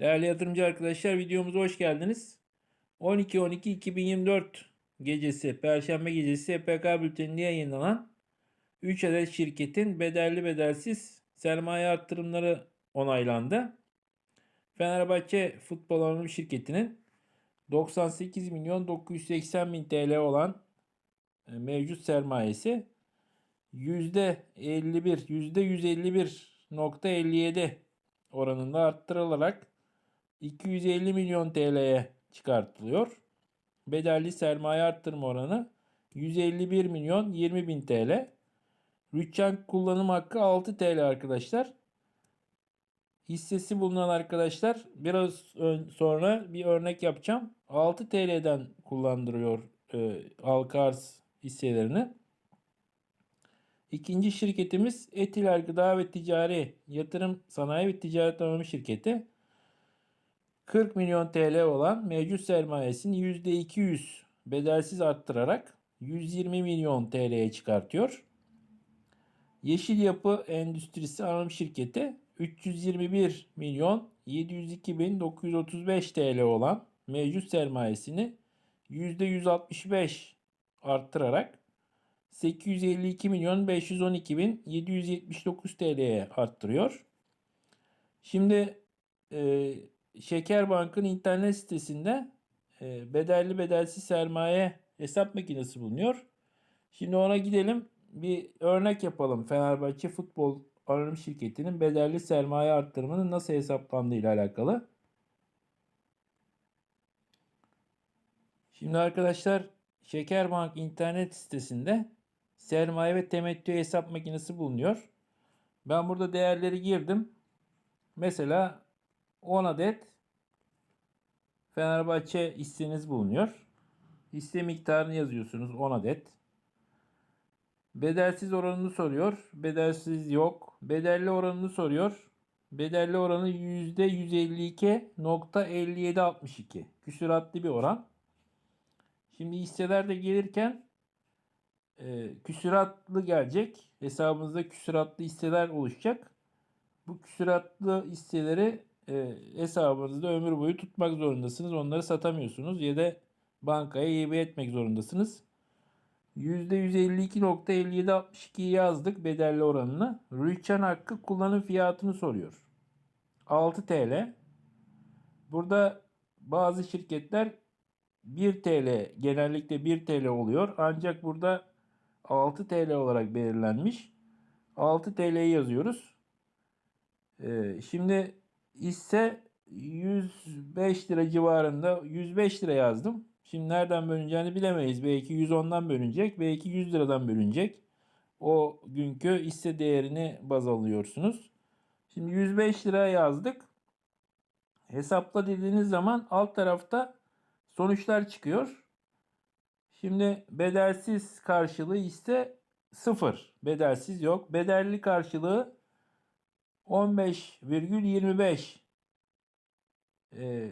Değerli yatırımcı arkadaşlar videomuza hoş geldiniz. 12-12-2024 gecesi, Perşembe gecesi EPK bülteninde yayınlanan 3 adet şirketin bedelli bedelsiz sermaye arttırımları onaylandı. Fenerbahçe Futbol Anonim Şirketi'nin 98 milyon 980 bin TL olan e, mevcut sermayesi %51, %151.57 oranında arttırılarak 250 milyon TL'ye çıkartılıyor. Bedelli sermaye arttırma oranı 151 milyon 20 bin TL. Rütçen kullanım hakkı 6 TL arkadaşlar. Hissesi bulunan arkadaşlar biraz sonra bir örnek yapacağım. 6 TL'den kullandırıyor e, halka arz hisselerini. İkinci şirketimiz Etiler Gıda ve Ticari Yatırım Sanayi ve Ticaret Anonim Şirketi. 40 milyon TL olan mevcut sermayesini %200 bedelsiz arttırarak 120 milyon TL'ye çıkartıyor. Yeşil Yapı Endüstrisi Anonim Şirketi 321 milyon 702 bin 935 TL olan mevcut sermayesini %165 arttırarak 852 milyon 512 bin 779 TL'ye arttırıyor. Şimdi e, Şekerbank'ın internet sitesinde e, bedelli bedelsiz sermaye hesap makinesi bulunuyor. Şimdi ona gidelim bir örnek yapalım. Fenerbahçe Futbol Anonim Şirketi'nin bedelli sermaye arttırımının nasıl hesaplandığı ile alakalı. Şimdi arkadaşlar Şekerbank internet sitesinde sermaye ve temettü hesap makinesi bulunuyor. Ben burada değerleri girdim. Mesela 10 adet Fenerbahçe hisseniz bulunuyor. Hisse miktarını yazıyorsunuz 10 adet. Bedelsiz oranını soruyor. Bedelsiz yok. Bedelli oranını soruyor. Bedelli oranı %152.5762. Küsuratlı bir oran. Şimdi hisseler de gelirken e, küsuratlı gelecek. Hesabınızda küsuratlı hisseler oluşacak. Bu küsuratlı hisseleri e, hesabınızda ömür boyu tutmak zorundasınız. Onları satamıyorsunuz ya da bankaya hibe etmek zorundasınız. %152.5762 yazdık bedelli oranını. Rüçhan hakkı kullanım fiyatını soruyor. 6 TL. Burada bazı şirketler 1 TL genellikle 1 TL oluyor. Ancak burada 6 TL olarak belirlenmiş. 6 TL'yi yazıyoruz. Ee, şimdi hisse 105 lira civarında 105 lira yazdım. Şimdi nereden bölüneceğini bilemeyiz. Belki 110'dan bölünecek. Belki 100 liradan bölünecek. O günkü hisse değerini baz alıyorsunuz. Şimdi 105 lira yazdık. Hesapla dediğiniz zaman alt tarafta sonuçlar çıkıyor. Şimdi bedelsiz karşılığı ise 0. Bedelsiz yok. Bedelli karşılığı 15,25 e,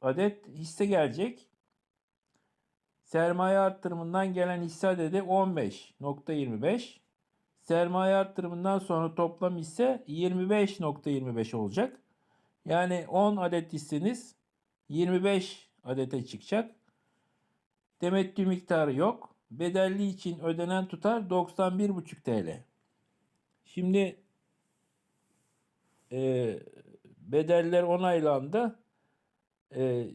adet hisse gelecek. Sermaye arttırımından gelen hisse adedi 15.25. Sermaye arttırımından sonra toplam hisse 25.25 olacak. Yani 10 adet hisseniz 25 adete çıkacak. Temettü miktarı yok. Bedelli için ödenen tutar 91,5 TL. Şimdi e, bedeller onaylandı. E,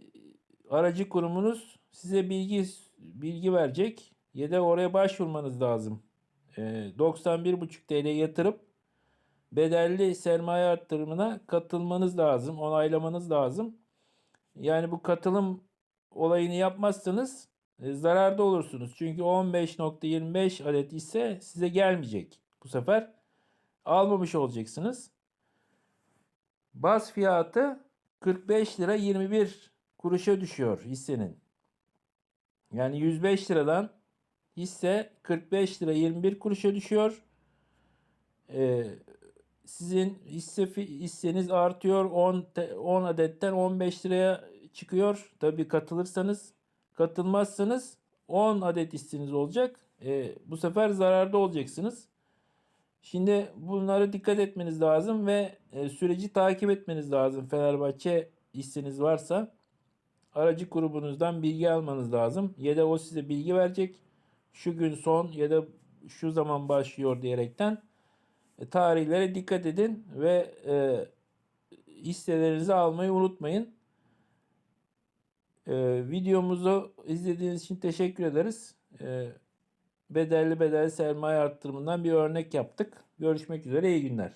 aracı kurumunuz size bilgi bilgi verecek da oraya başvurmanız lazım. E, 91,5 TL yatırıp bedelli sermaye arttırımına katılmanız lazım, onaylamanız lazım. Yani bu katılım olayını yapmazsanız e, zararda olursunuz. Çünkü 15.25 adet ise size gelmeyecek. Bu sefer almamış olacaksınız. Baz fiyatı 45 lira 21 kuruşa düşüyor hissenin. Yani 105 liradan hisse 45 lira 21 kuruşa düşüyor. Ee, sizin hisse hisseniz artıyor 10 te- 10 adetten 15 liraya çıkıyor. Tabii katılırsanız katılmazsanız 10 adet hisseniz olacak. Ee, bu sefer zararda olacaksınız. Şimdi bunlara dikkat etmeniz lazım ve e, süreci takip etmeniz lazım. Fenerbahçe hisseniz varsa aracı grubunuzdan bilgi almanız lazım. Ya da o size bilgi verecek. Şu gün son ya da şu zaman başlıyor diyerekten e, tarihlere dikkat edin ve e, hisselerinizi almayı unutmayın. E, videomuzu izlediğiniz için teşekkür ederiz. E, bedelli bedelli sermaye arttırımından bir örnek yaptık. Görüşmek üzere iyi günler.